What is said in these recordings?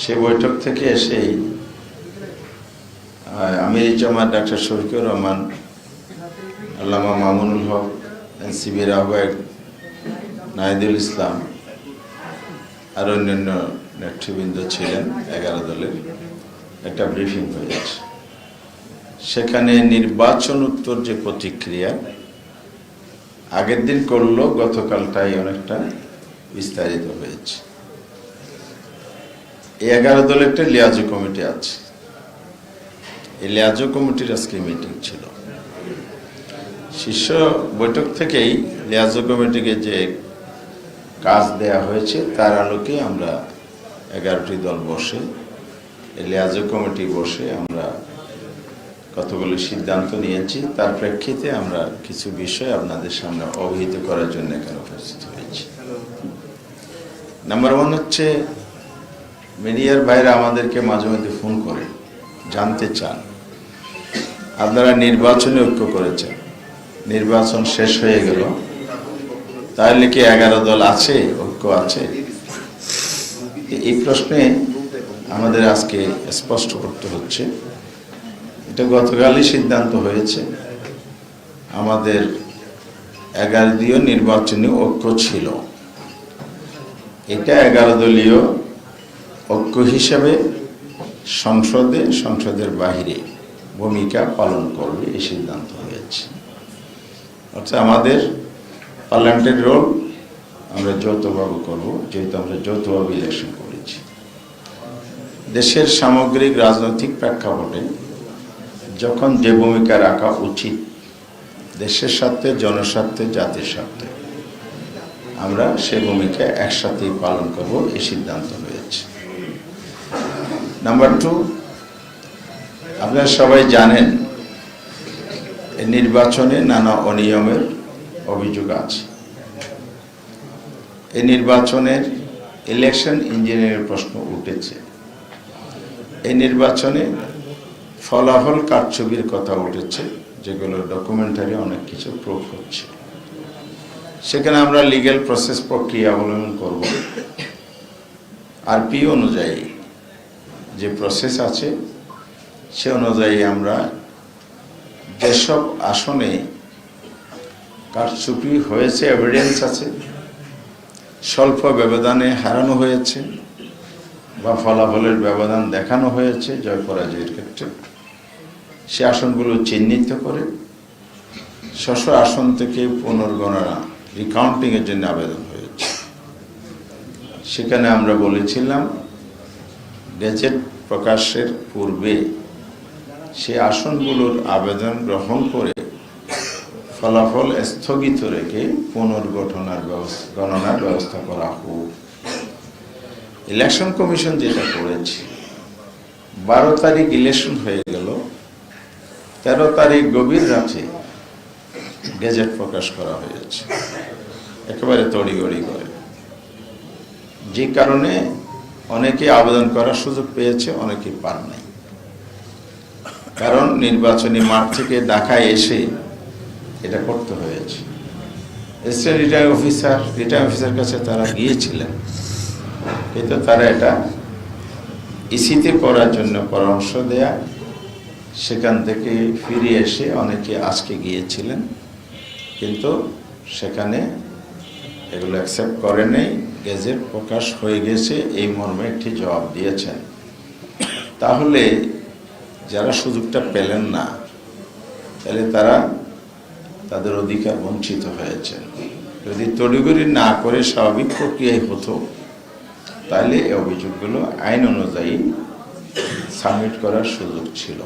সে বৈঠক থেকে এসেই আমির জামাত ডাক্তার শফিকুর রহমান, আল্লামা মামুনুল হক, এনসিবির আহ্বায়ক নাহিদুল ইসলাম আর অন্যান্য নেতৃবৃন্দ ছিলেন এগারো দলের। একটা ব্রিফিং হয়েছে সেখানে নির্বাচন উত্তর যে প্রতিক্রিয়া, আগের দিন করল, গতকালটাই অনেকটা বিস্তারিত হয়েছে। এই এগারো দলের একটা লিয়াজু কমিটি আছে। এই লিয়াজু কমিটির আজকে মিটিং ছিল। শীর্ষ বৈঠক থেকেই লিয়াজু কমিটিকে যে কাজ দেয়া হয়েছে, তার আলোকে আমরা এগারোটি দল বসে, এই লিয়াজু কমিটি বসে আমরা কতগুলো সিদ্ধান্ত নিয়েছি, তার প্রেক্ষিতে আমরা কিছু বিষয় আপনাদের সামনে অবহিত করার জন্য এখানে উপস্থিত হয়েছি। নাম্বার ওয়ান হচ্ছে মিডিয়ার বাইরে আমাদেরকে মাঝে মধ্যে ফোন করে, জানতে চান। আপনারা নির্বাচনে ঐক্য করেছেন। নির্বাচন শেষ হয়ে গেল। তাহলে কি এগারো দল আছে, ঐক্য আছে? এই প্রশ্নে আমাদের আজকে স্পষ্ট করতে হচ্ছে। এটা গতকালই সিদ্ধান্ত হয়েছে। আমাদের এগারো দলীয় নির্বাচনী ঐক্য ছিল। এটা এগারো দলীয় ঐক্য হিসাবে সংসদে, সংসদের বাহিরে ভূমিকা পালন করবে এই সিদ্ধান্ত হয়েছে। অর্থাৎ আমাদের পার্লামেন্টের রোল আমরা যৌথভাবে করব, যেহেতু আমরা যৌথভাবে ইলেকশন করেছি। দেশের সামগ্রিক রাজনৈতিক প্রেক্ষাপটে যখন যে ভূমিকা রাখা উচিত, দেশের স্বার্থে, জনস্বার্থে, জাতির স্বার্থে, আমরা সে ভূমিকা একসাথেই পালন করব, এই সিদ্ধান্ত হয়েছে। নাম্বার টু আপনারা সবাই জানেন নির্বাচনে নানা অনিয়মের অভিযোগ আছে। এই নির্বাচনের ইলেকশন ইঞ্জিনিয়ারের প্রশ্ন উঠেছে। এই নির্বাচনে ফলাফল কারছবির কথা উঠেছে, যেগুলো ডকুমেন্টারি অনেক কিছু প্রুফ হচ্ছে। সেখানে আমরা লিগ্যাল প্রসেস প্রক্রিয়া অবলম্বন করব। আর পি অনুযায়ী যে প্রসেস আছে, সে অনুযায়ী আমরা যেসব আসনে কারচুপি হয়েছে এভিডেন্স আছে, স্বল্প ব্যবধানে হারানো হয়েছে বা ফলাফলের ব্যবধান দেখানো হয়েছে জয় পরাজয়ের ক্ষেত্রে, সে আসনগুলো চিহ্নিত করে শশ আসন থেকে পুনর্গণনা রিকাউন্টিংয়ের জন্য আবেদন হয়েছে। সেখানে আমরা বলেছিলাম গেজেট প্রকাশের পূর্বে সে আসনগুলোর আবেদন গ্রহণ করে ফলাফল স্থগিত রেখে পুনর্গঠনার ব্যবস্থা, গণনার ব্যবস্থা করা হোক। ইলেকশন কমিশন যেটা করেছে, বারো তারিখ ইলেকশন হয়ে গেল, তেরো তারিখ গভীর রাতে গেজেট প্রকাশ করা হয়েছে। একেবারে তড়িগড়ি করে। যে কারণে অনেকে আবেদন করার সুযোগ পেয়েছে অনেকে পান নাই। কারণ নির্বাচনী মাঠ থেকে ঢাকায় এসে এটা করতে হয়েছে। Assistant returning officer returning officer কাছে তারা গিয়েছিলেন। কিন্তু তারা এটা ইসিতে করার জন্য পরামর্শ দেয়া, সেখান থেকে ফিরে এসে অনেকে আজকে গিয়েছিলেন, কিন্তু সেখানে এগুলো অ্যাকসেপ্ট করে নেই। গেজেট প্রকাশ হয়ে গেছে, এই মর্মে একটি জবাব দিয়েছেন। তাহলে যারা সুযোগটা পেলেন না, তাহলে তারা তাদের অধিকার বঞ্চিত হয়েছে যদি তড়িগড়ি না করে স্বাভাবিক প্রক্রিয়ায় হতো, তাহলে এই অভিযোগগুলো আইন অনুযায়ী সাবমিট করার সুযোগ ছিল।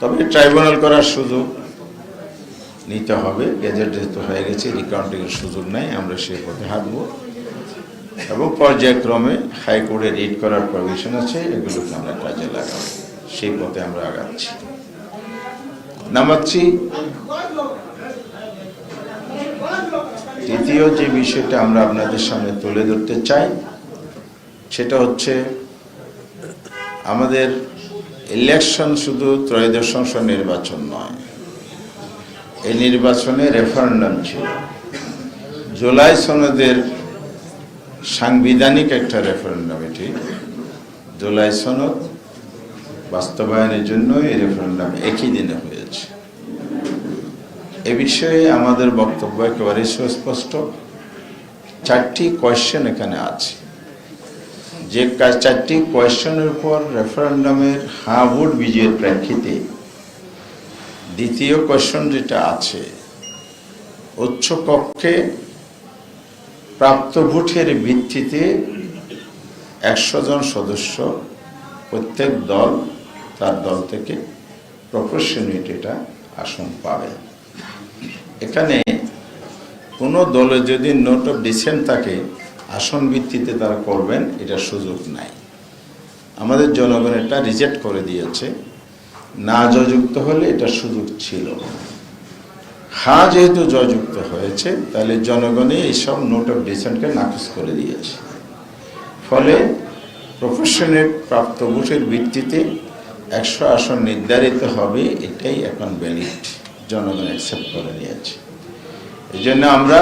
তবে ট্রাইব্যুনাল করার সুযোগ নিতে হবে। গেজেট যেহেতু হয়ে গেছে রিকাউন্টিংয়ের সুযোগ নাই, আমরা সেই পথে হাঁটব। এবং পর্যায়ক্রমে হাইকোর্টে রিড করার প্রভিশন আছে এগুলোকে আমরা কাজে লাগাবো। সেই পথে আমরা আগাচ্ছি। থ্রি তৃতীয় যে বিষয়টা আমরা আপনাদের সামনে তুলে ধরতে চাই, সেটা হচ্ছে আমাদের ইলেকশন শুধু ত্রয়োদশ সংসদ নির্বাচন নয়। এই নির্বাচনে রেফারেন্ডাম ছিল। জুলাই সনদের সাংবিধানিক একটা রেফারেন্ডাম এটি। জুলাই সনদ বাস্তবায়নের জন্য এই রেফারেন্ডাম একই দিনে হয়েছে। এ বিষয়ে আমাদের বক্তব্য একেবারে সুস্পষ্ট। চারটি কোয়েশ্চেন এখানে আছে। যে চারটি কোয়েশ্চেনের উপর রেফারেন্ডামের হ্যাঁ ভোট বিজয়ের প্রেক্ষিতে দ্বিতীয় কোয়েশ্চন যেটা আছে, উচ্চ কক্ষে প্রাপ্ত ভোটের ভিত্তিতে একশো জন সদস্য প্রত্যেক দল, তার দল থেকে প্রপোর্শনিটিটা আসন পাবে। এখানে কোনো দলে যদি নোট অফ ডিসেন্ট থাকে, আসন ভিত্তিতে তারা করবেন, এটা সুযোগ নাই। আমাদের জনগণ এটা রিজেক্ট করে দিয়েছে। না জয়যুক্ত হলে এটা সুযোগ ছিল। হা যেহেতু জয়যুক্ত হয়েছে, তাহলে জনগণে এইসব নোট অফ ডিসেন্টকে নাকচ করে দিয়েছে ফলে প্রফেশনের প্রাপ্ত ভোটের ভিত্তিতে একশো আসন নির্ধারিত হবে, এটাই এখন ভ্যালিড জনগণ অ্যাকসেপ্ট করে নিয়েছে। এই জন্য আমরা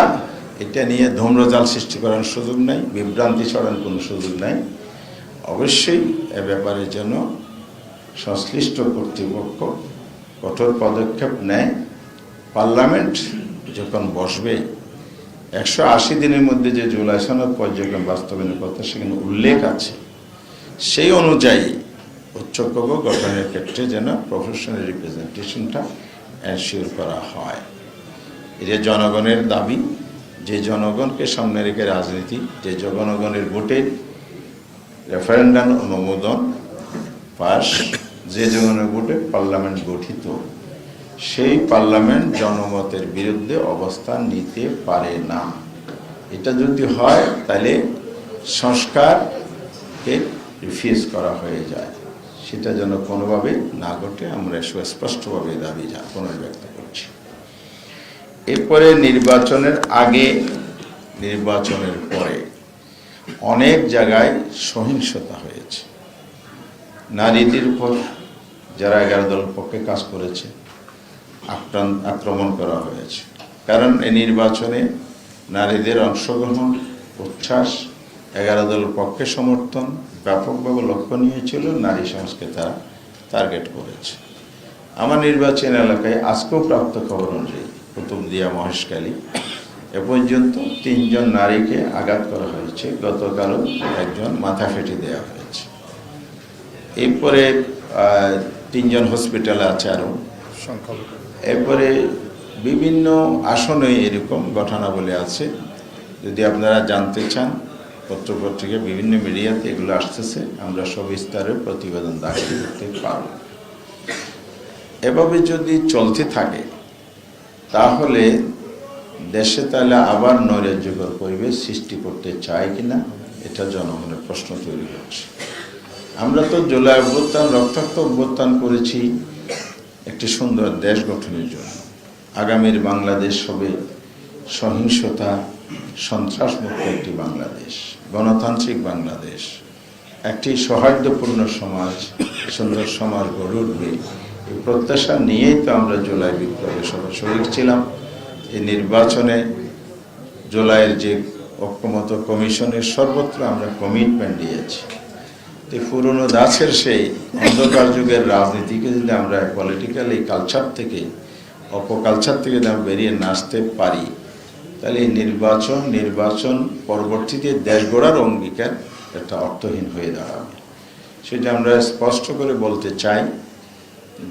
এটা নিয়ে ধূম্রজাল সৃষ্টি করার সুযোগ নাই, বিভ্রান্তি ছড়ানোর কোনো সুযোগ নাই। অবশ্যই এ ব্যাপারে যেন সংশ্লিষ্ট কর্তৃপক্ষ কঠোর পদক্ষেপ নেয়। পার্লামেন্ট যখন বসবে, একশো আশি দিনের মধ্যে যে জুলাই সনদ পর্যটন বাস্তবায়নের কথা সেখানে উল্লেখ আছে। সেই অনুযায়ী উচ্চকক্ষ গঠনের ক্ষেত্রে যেন প্রফেশনাল রিপ্রেজেন্টেশনটা এনশিওর করা হয়। এটা জনগণের দাবি, যে জনগণকে সামনে রেখে রাজনীতি, যে জনগণের ভোটের রেফারেন্ডাম অনুমোদন পাশ যে জনগণের ভোটে পার্লামেন্ট গঠিত সেই পার্লামেন্ট জনমতের বিরুদ্ধে অবস্থান নিতে পারে না। এটা যদি হয়, তাহলে সংস্কারকে রিফিউজ করা হয়ে যায়। সেটা যেন কোনোভাবে না ঘটে, আমরা সুস্পষ্টভাবে দাবি পুনর্ব্যক্ত করছি। এরপরে নির্বাচনের আগে, নির্বাচনের পরে অনেক জায়গায় সহিংসতা হয়েছে। নারীদের উপর যারা এগারো দল পক্ষে কাজ করেছে আক্রমণ করা হয়েছে। কারণ এই নির্বাচনে নারীদের অংশগ্রহণ, উচ্ছ্বাস, এগারো দল পক্ষে সমর্থন ব্যাপকভাবে লক্ষ্য নিয়েছিল নারী সমাজকে তারা টার্গেট করেছে। আমার নির্বাচন এলাকায় আজকেও প্রাপ্ত খবর অনুযায়ী কুতুবদিয়া মহেশকালী এ পর্যন্ত তিনজন নারীকে আঘাত করা হয়েছে। গতকালও একজন মাথা ফেটে দেওয়া হয়েছে। এরপরে তিনজন হসপিটালে আছে আরও। এরপরে বিভিন্ন আসনে এরকম ঘটনাবলী আছে। যদি আপনারা জানতে চান, পত্রপত্রিকা, বিভিন্ন মিডিয়াতে এগুলো আসতেছে, আমরা সবিস্তারে প্রতিবেদন দাখিল করতে পারব। এভাবে যদি চলতে থাকে, তাহলে দেশে তাহলে আবার নৈরাজ্যকর পরিবেশ সৃষ্টি করতে চায় কিনা, এটা জনগণের প্রশ্ন তৈরি হচ্ছে। আমরা তো জুলাই অভ্যুত্থান, রক্তাক্ত অভ্যুত্থান করেছি একটি সুন্দর দেশ গঠনের জন্য। আগামীর বাংলাদেশ হবে সহিংসতা, সন্ত্রাসমুক্ত একটি বাংলাদেশ, গণতান্ত্রিক বাংলাদেশ, একটি সৌহার্দ্যপূর্ণ সমাজ, সুন্দর সমাজ গড়ে উঠবে। এই প্রত্যাশা নিয়েই তো আমরা জুলাই বিপ্লবের সবাই শরীর ছিলাম। এই নির্বাচনে জুলাইয়ের যে ঐক্যমত কমিশনের সর্বত্র আমরা কমিটমেন্ট দিয়েছি। পুরনো দাসের সেই অন্ধকার যুগের রাজনীতিকে যদি আমরা পলিটিক্যাল এই কালচার থেকে, অপকালচার থেকে যদি বেরিয়ে নাচতে পারি, তাহলে এই নির্বাচন নির্বাচন পরবর্তীতে দেশ গড়ার অঙ্গীকার একটা অর্থহীন হয়ে দাঁড়াবে। সেটা আমরা স্পষ্ট করে বলতে চাই,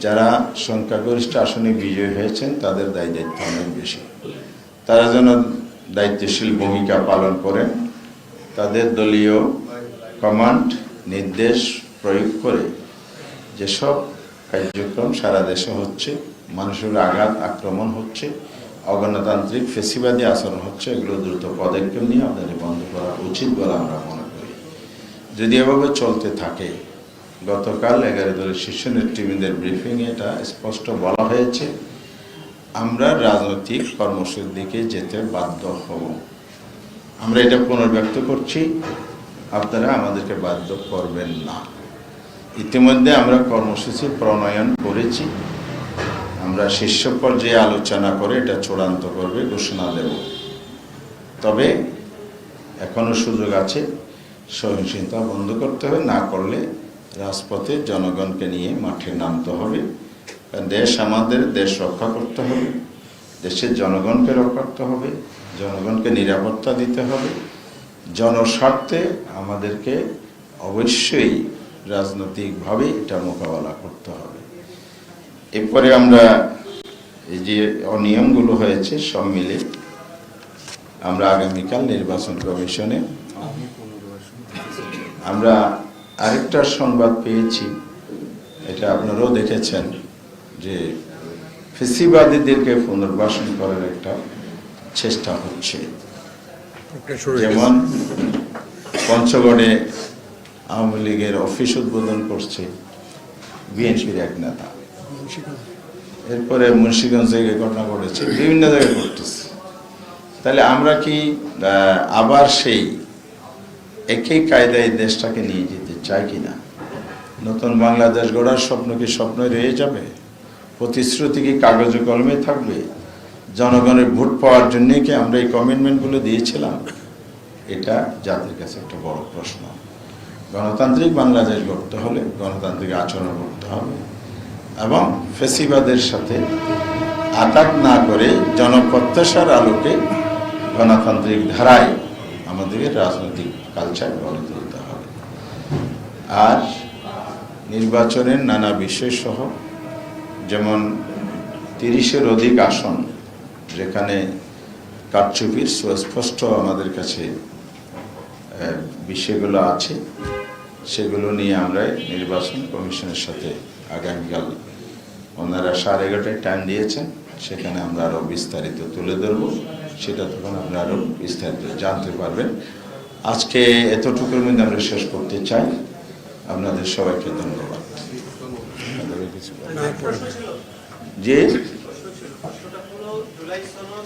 যারা সংখ্যাগরিষ্ঠ আসনে বিজয়ী হয়েছেন, তাদের দায় দায়িত্ব অনেক বেশি। তারা যেন দায়িত্বশীল ভূমিকা পালন করেন, তাদের দলীয় কমান্ড নির্দেশ প্রয়োগ করে যেসব কার্যক্রম সারা দেশে হচ্ছে, মানুষের আঘাত, আক্রমণ হচ্ছে, অগণতান্ত্রিক ফেসিবাদী আচরণ হচ্ছে, এগুলো দ্রুত পদক্ষেপ নিয়ে আমাদের বন্ধ করা উচিত বলে আমরা মনে করি। যদি এভাবে চলতে থাকে, গতকাল এগারো দলের শীর্ষ নেতৃবৃন্দের ব্রিফিংয়ে এটা স্পষ্ট বলা হয়েছে, আমরা রাজনৈতিক কর্মসূচির দিকে যেতে বাধ্য হব। আমরা এটা পুনর্ব্যক্ত করছি আপনারা আমাদেরকে বাধ্য করবেন না। ইতিমধ্যে আমরা কর্মসূচি প্রণয়ন করেছি। আমরা শীর্ষ পর্যায়ে আলোচনা করে এটা চূড়ান্ত করবে ঘোষণা দেব। তবে এখনও সুযোগ আছে, সহিংসতা বন্ধ করতে হবে, না করলে রাজপথে জনগণকে নিয়ে মাঠে নামতে হবে। দেশ আমাদের, দেশ রক্ষা করতে হবে, দেশের জনগণকে রক্ষা করতে হবে, জনগণকে নিরাপত্তা দিতে হবে। জনস্বার্থে আমাদেরকে অবশ্যই রাজনৈতিকভাবে এটা মোকাবেলা করতে হবে। এরপরে আমরা এই যে অনিয়মগুলো হয়েছে, সব মিলে আমরা আগামীকাল নির্বাচন কমিশনে আমরা আরেকটা সংবাদ পেয়েছি, এটা আপনারাও দেখেছেন, যে ফেসিবাদীদেরকে পুনর্বাসন করার একটা চেষ্টা হচ্ছে। যেমন পঞ্চগড়ে আওয়ামী লীগের অফিস উদ্বোধন করছে বিএনপির এক নেতা। এরপরে মুন্সিগঞ্জে এই ঘটনা ঘটেছে, বিভিন্ন জায়গায় ঘটতেছে। তাহলে আমরা কি আবার সেই একই কায়দায় দেশটাকে নিয়ে যেতে চাই কিনা নতুন বাংলাদেশ গড়ার স্বপ্ন কি স্বপ্ন রয়ে যাবে? প্রতিশ্রুতি কি কাগজে কলমে থাকবে? জনগণের ভোট পাওয়ার জন্য কি আমরা এই কমিটমেন্টগুলো দিয়েছিলাম? এটা জাতির কাছে একটা বড় প্রশ্ন। গণতান্ত্রিক বাংলাদেশ গড়তে হলে গণতান্ত্রিক আচরণ করতে হবে এবং ফেসিবাদের সাথে আঘাত না করে জনপ্রত্যাশার আলোকে গণতান্ত্রিক ধারায় আমাদেরকে রাজনৈতিক কালচার গড়ে তুলতে হবে। আর নির্বাচনের নানা বিষয় সহ, যেমন তিরিশের অধিক আসন যেখানে কারচুপির সুস্পষ্ট আমাদের কাছে বিষয়গুলো আছে সেগুলো নিয়ে আমরা নির্বাচন কমিশনের সাথে আগামীকাল ওনারা সাড়ে এগারোটায় টাইম দিয়েছেন সেখানে আমরা আরও বিস্তারিত তুলে ধরব সেটা তখন আপনারা আরও বিস্তারিত জানতে পারবেন। আজকে এতটুকুর মধ্যে আমরা শেষ করতে চাই। আপনাদের সবাইকে ধন্যবাদ? যে প্রশ্নটা হলো জুলাই সনদ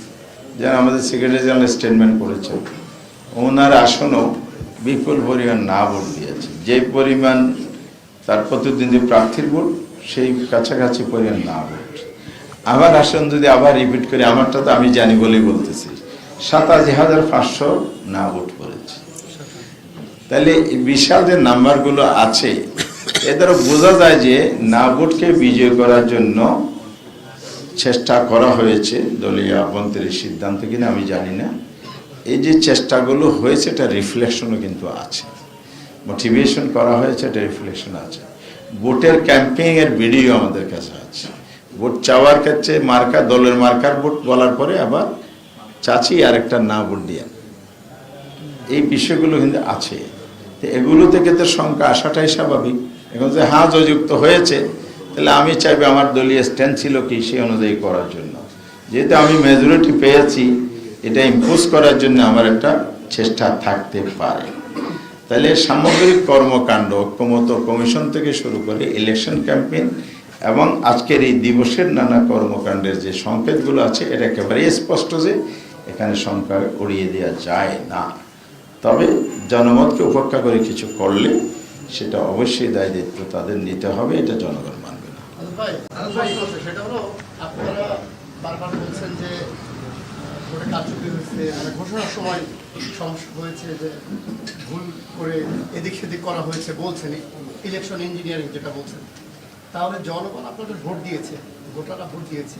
যেন আমাদের সেক্রেটারি জেনারেল স্টেটমেন্ট করেছেন, ওনার আসনও বিপুল পরিমাণ না ভোট দিয়েছে। যে পরিমাণ তার প্রতিদ্বন্দ্বী প্রার্থীর ভোট, সেই কাছাকাছি পরিমাণ না ভোট। আবার আসন যদি আবার রিপিট করি, আমারটা তো আমি জানি বলেই বলতেছি, সাতাশি হাজার পাঁচশো না ভোট করেছে। তাহলে বিশাল যে নাম্বারগুলো আছে এ দ্বারা বোঝা যায় যে না ভোটকে বিজয় করার জন্য চেষ্টা করা হয়েছে, দলীয় আভ্যন্তরীণ সিদ্ধান্ত কিনা আমি জানি না। এই যে চেষ্টাগুলো হয়েছে, এটা রিফ্লেকশনও কিন্তু আছে। মোটিভেশন করা হয়েছে, এটা রিফ্লেকশন আছে। ভোটের ক্যাম্পেইন এর ভিডিও আমাদের কাছে আছে। ভোট চাওয়ার ক্ষেত্রে মার্কা, দলের মার্কার ভোট বলার পরে আবার চাচি আর একটা না ভোট দিয়ে এই বিষয়গুলো কিন্তু আছে। তো এগুলো থেকে তো শঙ্কা আসাটাই স্বাভাবিক। এখন যে হ্যাঁ যুক্ত হয়েছে তাহলে আমি চাইব আমার দলীয় স্ট্যান্ড ছিল কি সেই অনুযায়ী করার জন্য। যেহেতু আমি মেজরিটি পেয়েছি, এটা ইম্পোজ করার জন্য আমার একটা চেষ্টা থাকতে পারে। তাহলে সামগ্রিক কর্মকাণ্ড, ঐক্যমত কমিশন থেকে শুরু করে ইলেকশন ক্যাম্পেইন এবং আজকের এই দিবসের নানা কর্মকাণ্ডের যে সংকেতগুলো আছে, এটা একেবারেই স্পষ্ট যে এখানে সংখ্যা উড়িয়ে দেওয়া যায় না। তবে জনমতকে উপেক্ষা করে কিছু করলে সেটা অবশ্যই দায় দায়িত্ব তাদের নিতে হবে, এটা জনগণ ভাই সেটা হলো আপনারা বারবার বলছেন যে হয়েছে মানে ঘোষণার সময় হয়েছে যে ভুল করে এদিক সেদিক করা হয়েছে ইলেকশন ইঞ্জিনিয়ারিং যেটা বলছেন। তাহলে জনগণ আপনাদের ভোট দিয়েছে, ভোটাররা ভোট দিয়েছে,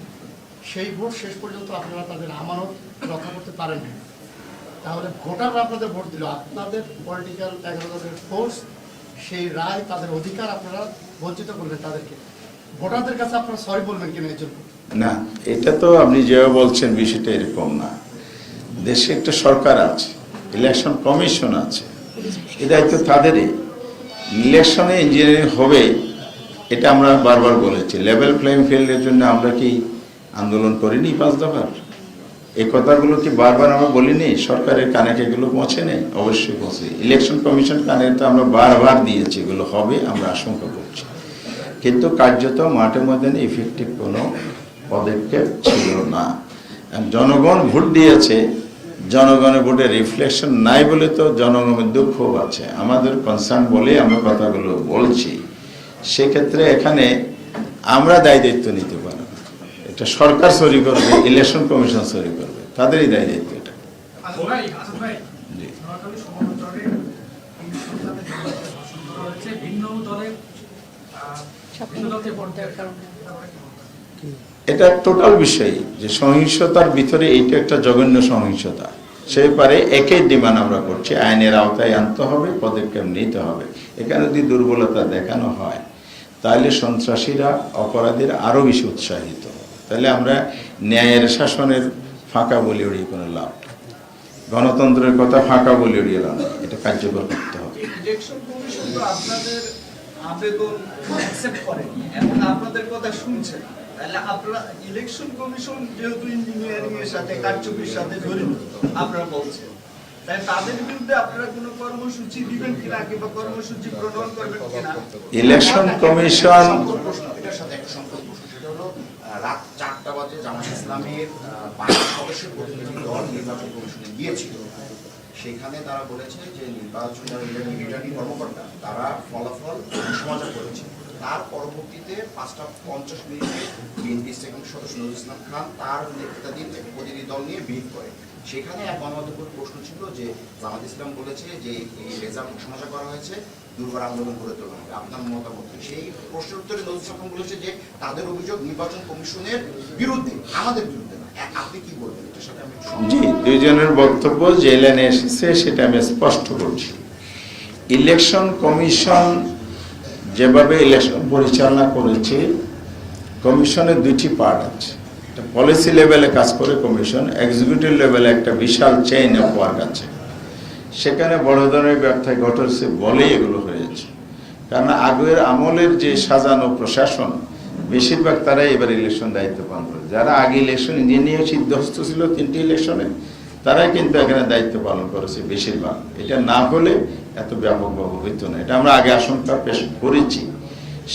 সেই ভোট শেষ পর্যন্ত আপনারা তাদের আমানত রক্ষা করতে পারেন তাহলে ভোটাররা আপনাদের ভোট দিল, আপনাদের পলিটিক্যাল এগারো ফোর্স সেই রায়, তাদের অধিকার আপনারা বঞ্চিত করলেন তাদেরকে। ভোটারদের কাছে আপনারা সরি বলবেন কিনা না, এটা তো আপনি যেভাবে বলছেন বিষয়টা এরকম না। দেশে একটা সরকার আছে ইলেকশন কমিশন আছে। এ দায়িত্ব তাদেরই। ইলেকশনে ইঞ্জিনিয়ারিং হবে, এটা আমরা বারবার বলেছি। লেভেল প্লেইং ফিল্ডের জন্য আমরা কি আন্দোলন করিনি পাঁচ দফার? এই কথাগুলো কি বারবার আমরা বলিনি? সরকারের কানে এগুলো পৌঁছে নেই? অবশ্যই পৌঁছে। ইলেকশন কমিশন কানে তো আমরা বারবার দিয়েছি, এগুলো হবে, আমরা আশঙ্কা করছি। কার্যত মাঠে ময়দানে ইফেক্টিভ কোনো পদক্ষেপ ছিল না। জনগণ ভোট দিয়েছে জনগণের ভোটে রিফ্লেকশন নাই বলে তো জনগণের দুঃখ আছে। আমাদের কনসার্ন বলে আমরা কথাগুলো বলছি। সেক্ষেত্রে এখানে আমরা দায় দায়িত্ব নিতে পারি না। এটা সরকার সরি করবে ইলেকশন কমিশন সরি করবে তাদেরই দায় দায়িত্ব এটা। করা হয়েছে। ভিন্ন দলের আহ, ভিন্ন দলকে ভোট দেওয়ার কারণে এটা টোটাল বিষয় যে সহিংসতার ভিতরে এইটা একটা জঘন্য সহিংসতা। সেই পারে একই ডিমান্ড আমরা করছি আইনের আওতায় আনতে হবে পদক্ষেপ নিতে হবে। এখানে যদি দুর্বলতা দেখানো হয় তাহলে সন্ত্রাসীরা অপরাধীরা আরও বেশি উৎসাহিত তাহলে আমরা ন্যায়ের শাসনের ফাঁকা বলে উড়িয়ে কোনো লাভ নেই। গণতন্ত্রের কথা ফাঁকা বলে উড়িয়ে লাভ এটা কার্যকর করতে হবে। আবেদন অ্যাকসেপ্ট এবং আপনাদের কথা তাহলে আপনারা ইলেকশন কমিশন যেহেতু ইঞ্জিনিয়ারিং এর সাথে কারচুপির সাথে জড়িত আপনারা বলছেন। তাই তাদের বিরুদ্ধে আপনারা কোনো কর্মসূচি দিবেন কিনা কিংবা কর্মসূচি প্রণয়ন করবেন কিনা? ইলেকশন কমিশন এটার সাথে একটা সম্পর্ক সেটা হলো, রাত চারটা বাজে জামাত ইসলামের পাঁচ সদস্যের প্রতিনিধি দল নির্বাচন কমিশনে গিয়েছিল। সেখানে তারা বলেছে যে নির্বাচন কর্মকর্তা, তারা ফলাফল সমাচার করেছে। তার পরবর্তীতে পাঁচটা পঞ্চাশ মিনিটে বিএনপি সেকেন্ড সদস্য নজরুল ইসলাম খান তার নেতৃত্বাধীন এক প্রতিনিধি দল নিয়ে ব্রিফ করে। সেখানে এক গণমাধ্যমের প্রশ্ন ছিল যে জামাত ইসলাম বলেছে যে এই রেজাল্ট ঘোষণা করা হয়েছে, দুর্বার আন্দোলন গড়ে তোলা হবে। আপনার মতামত সেই প্রশ্নের উত্তরে নজরুল ইসলাম বলেছে যে তাদের অভিযোগ নির্বাচন কমিশনের বিরুদ্ধে, আমাদের বিরুদ্ধে। জি, দুইজনের বক্তব্য যে লাইনে এসেছে, সেটা আমি স্পষ্ট করছি। ইলেকশন কমিশন যেভাবে ইলেকশন পরিচালনা করেছে, কমিশনের দুইটি পার্ট আছে। পলিসি লেভেলে কাজ করে কমিশন এক্সিকিউটিভ লেভেলে একটা বিশাল চেইন অফ ওয়ার্ক আছে। সেখানে বড় ধরনের ব্যর্থ ঘটেছে বলেই এগুলো হয়েছে। কারণ আগের আমলের যে সাজানো প্রশাসন বেশিরভাগ তারাই এবার ইলেকশন দায়িত্ব পালন করে যারা আগে ইলেকশন ইঞ্জিনিয়ার সিদ্ধস্ত ছিল তিনটি ইলেকশনে তারাই কিন্তু এখানে দায়িত্ব পালন করেছে বেশিরভাগ। এটা না হলে এত ব্যাপকভাবে হইতো না। এটা আমরা আগে আশঙ্কা পেশ করেছি।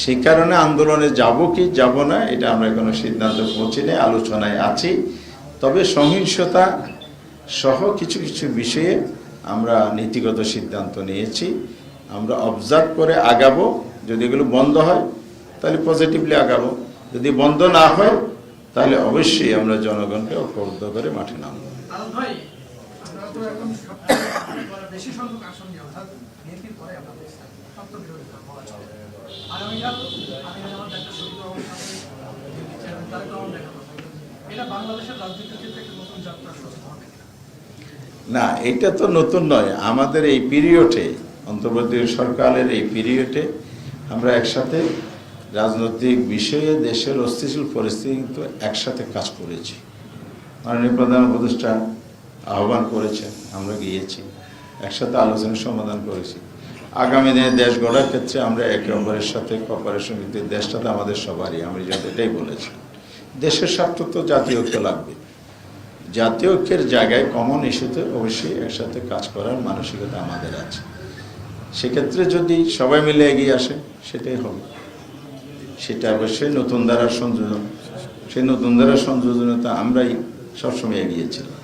সেই কারণে আন্দোলনে যাব কি যাব না, এটা আমরা কোনো সিদ্ধান্ত পৌঁছে নেই, আলোচনায় আছি। তবে সহিংসতা সহ কিছু কিছু বিষয়ে আমরা নীতিগত সিদ্ধান্ত নিয়েছি। আমরা অবজার্ভ করে আগাবো। যদি এগুলো বন্ধ হয় তাহলে পজিটিভলি আগাবো। যদি বন্ধ না হয় তাহলে অবশ্যই আমরা জনগণকে ঐক্যবদ্ধ করে মাঠে নামবো? না এটা তো নতুন নয়। আমাদের এই পিরিয়ডে অন্তর্বর্তী সরকারের এই পিরিয়ডে আমরা একসাথে রাজনৈতিক বিষয়ে দেশের অস্থিতিশীল পরিস্থিতি কিন্তু একসাথে কাজ করেছি। মাননীয় প্রধান উপদেষ্টা আহ্বান করেছেন, আমরা গিয়েছি, একসাথে আলোচনা সমাধান করেছি। আগামী দিনে দেশ গড়ার ক্ষেত্রে আমরা একে অপরের সাথে কপারেশন কিন্তু দেশটা তো আমাদের সবারই, আমি যাতে এটাই বলেছি। দেশের স্বার্থ তো জাতীয় ঐক্য লাগবে। জাতীয় ঐক্যের জায়গায় কমন ইস্যুতে অবশ্যই একসাথে কাজ করার মানসিকতা আমাদের আছে। সেক্ষেত্রে যদি সবাই মিলে এগিয়ে আসে, সেটাই হবে। সেটা অবশ্যই নতুন ধারার সংযোজন সেই নতুন ধারার সংযোজনতা আমরাই সবসময় এগিয়েছিলাম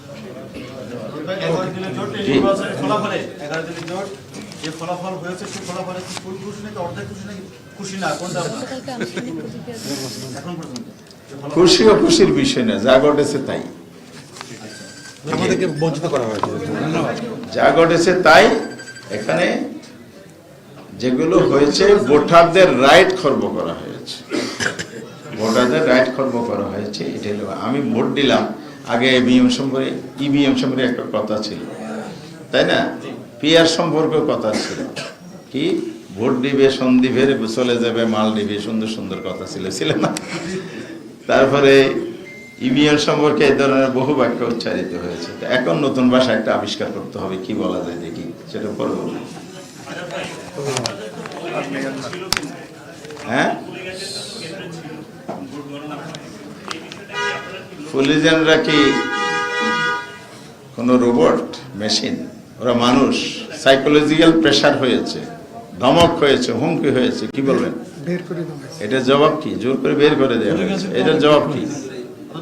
খুশি ও খুশির বিষয় না যা ঘটেছে তাই। আমাদেরকে বঞ্চিত করা হয়েছে। যা ঘটেছে তাই এখানে যেগুলো হয়েছে ভোটারদের রাইট খর্ব করা হয়েছে। ভোটারদের রাইট খর্ব করা হয়েছে, এটা হলো আমি ভোট দিলাম, আগে ইভিএম সম্পর্কে ইভিএম সম্পর্কে একটা কথা ছিল। তাই না? পিয়ার সম্পর্কে কথা ছিল। কি? ভোট দিবে সন্দীপের চলে যাবে, মাল দিবে, সুন্দর সুন্দর কথা ছিল ছিল না? তারপরে ইভিএম সম্পর্কে এই ধরনের বহু বাক্য উচ্চারিত হয়েছে। এখন নতুন ভাষা একটা আবিষ্কার করতে হবে, কি বলা যায় দেখি, সেটা পরে হ্যাঁ? ফুলিজেনরা কি কোনো রোবট? মেশিন। ওরা মানুষ। সাইকোলজিক্যাল প্রেশার হয়েছে। ধমক হয়েছে হুমকি হয়েছে। কি বলবেন? বের করে এটা জবাব কি? জোর করে বের করে দেওয়া এটার জবাব কি?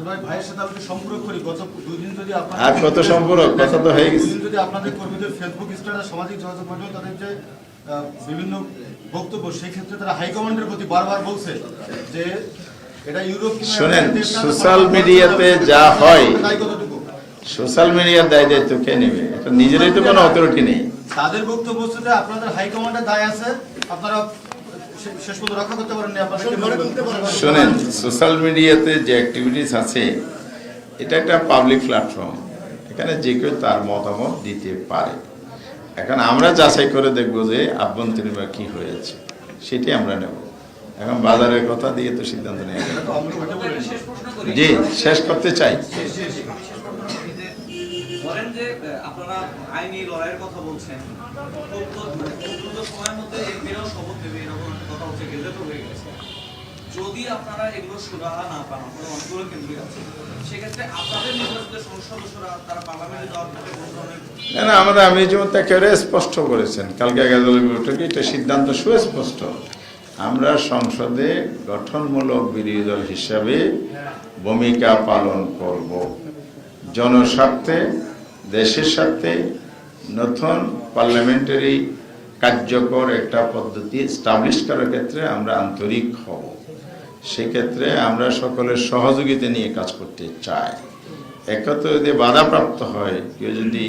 ভাই ভাইয়ের সাথে আমি সম্পর্ক করি। গত দুই যদি আপনার আর কত সম্পর্ক? কথা তো হয়ে গেছে। যদি আপনাদের কর্মীদের ফেসবুক স্ট্যাটাস সামাজিক যোগাযোগ মাধ্যমে তাদের যে বিভিন্ন বক্তব্য সেই ক্ষেত্রে তারা হাইকমান্ডের প্রতি বারবার বলছে যে শোনেন, সোশ্যাল মিডিয়াতে যা হয় সোশ্যাল মিডিয়ার দায় দায়িত্ব কে নেবে? এটা নিজেরই তো কোনো অথরিটি নেই। তাদের বক্তব্য যে আপনাদের হাইকমান্ডের দায় আছে আপনারা শেষ পর্যন্ত রক্ষা করতে পারেননি আপনারা আসলে গড়ে তুলতে পারেন না। শোনেন সোশ্যাল মিডিয়াতে যে অ্যাক্টিভিটিস আছে এটা একটা পাবলিক প্ল্যাটফর্ম এখানে যে কেউ তার মতামত দিতে পারে। এখন আমরা যাচাই করে দেখব যে আভ্যন্তরীণ কি হয়েছে। সেটি আমরা নেব। এখন বাজারের কথা দিয়ে তো সিদ্ধান্ত নেওয়া যাবে না। তো আমরা ওটা বলি। জি শেষ করতে চাই আপনারা আইনি লড়াইয়ের কথা বলছেন মানে খুব দ্রুত সময়ের মধ্যে এমপিরাও শপথ নেবে এরকম কথা হচ্ছে গেজেট হয়ে গেছে যদি আপনারা এগুলো সুরাহা না পান আপনারা অনেকগুলো কেন্দ্রই আছে সেক্ষেত্রে আপনাদের নির্বাচিত সদস্যরা তারা পার্লামেন্টে যাওয়ার ক্ষেত্রে কোন ধরনের না আমরা আমি যেমন একেবারে স্পষ্ট করেছেন কালকে এগারো বৈঠকে এটা সিদ্ধান্ত সুস্পষ্ট আমরা সংসদে গঠনমূলক বিরোধী দল হিসাবে ভূমিকা পালন করব। জনস্বার্থে, দেশের স্বার্থে নতুন পার্লামেন্টারি কার্যকর একটা পদ্ধতি স্টাবলিশ করার ক্ষেত্রে আমরা আন্তরিক হব। সেক্ষেত্রে আমরা সকলের সহযোগিতা নিয়ে কাজ করতে চাই। একত্র যদি বাধাপ্রাপ্ত হয়, কেউ যদি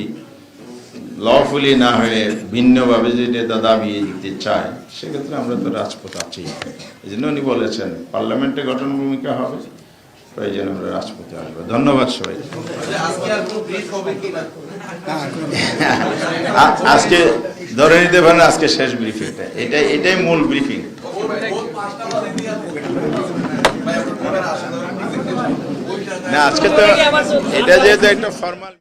লফুলি না হয়ে ভিন্নভাবে যদি দাবি দিতে চায়, সেক্ষেত্রে আমরা তো রাজপথ আছি। এই জন্য উনি বলেছেন, পার্লামেন্টে গঠন ভূমিকা হবে প্রয়োজন আমরা রাজপথে আসব। ধন্যবাদ সবাই আজকে ধরে নিতে পারেন আজকে শেষ ব্রিফিংটা এটাই এটাই মূল ব্রিফিং না, আজকে তো এটা যেহেতু একটা ফর্মাল